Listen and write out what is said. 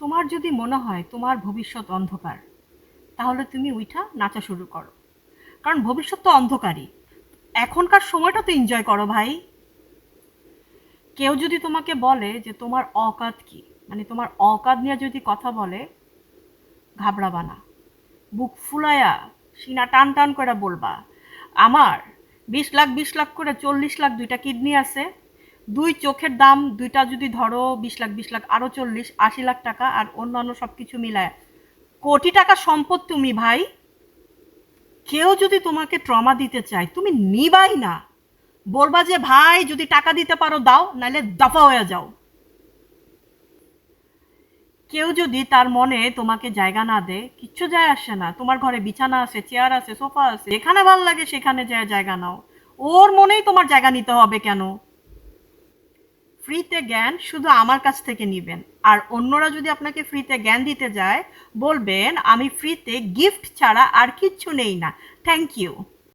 তোমার যদি মনে হয় তোমার ভবিষ্যৎ অন্ধকার, তাহলে তুমি উইঠা নাচা শুরু করো। কারণ ভবিষ্যৎ তো অন্ধকারই। এখনকার সময়টা তো এনজয় করো ভাই। কেউ যদি তোমাকে বলে যে তোমার অকাত কি মানে তোমার অকাত নিয়ে যদি কথা বলে, ঘাবড়াবা না। বুক ফুলায়া, সিনা টান টান করে বলবা, আমার বিশ লাখ বিশ লাখ করে চল্লিশ লাখ দুইটা কিডনি আছে দুই চোখের দাম দুইটা যদি ধরো বিশ লাখ বিশ লাখ আরও চল্লিশ, আশি লাখ টাকা আর অন্যান্য সব কিছু মিলায়, কোটি টাকা সম্পদ তুমি ভাই। কেউ যদি তোমাকে ট্রমা দিতে চায়, তুমি নিবাই না। বলবা যে, ভাই, যদি টাকা দিতে পারো, দাও নাহলে দফা হয়ে যাও। কেউ যদি তার মনে তোমাকে জায়গা না দেয়, কিচ্ছু যায় আসে না। তোমার ঘরে বিছানা আছে, চেয়ার আছে, সোফা আছে, যেখানে ভালো লাগে সেখানে যায় জায়গা নাও। ওর মনেই তোমার জায়গা নিতে হবে কেন? ফ্রিতে জ্ঞান শুধু আমার কাছ থেকে নিবেন। আর অন্যরা যদি আপনাকে ফ্রিতে জ্ঞান দিতে যায়, বলবেন, আমি ফ্রিতে গিফট ছাড়া আর কিচ্ছু নেই না। Thank you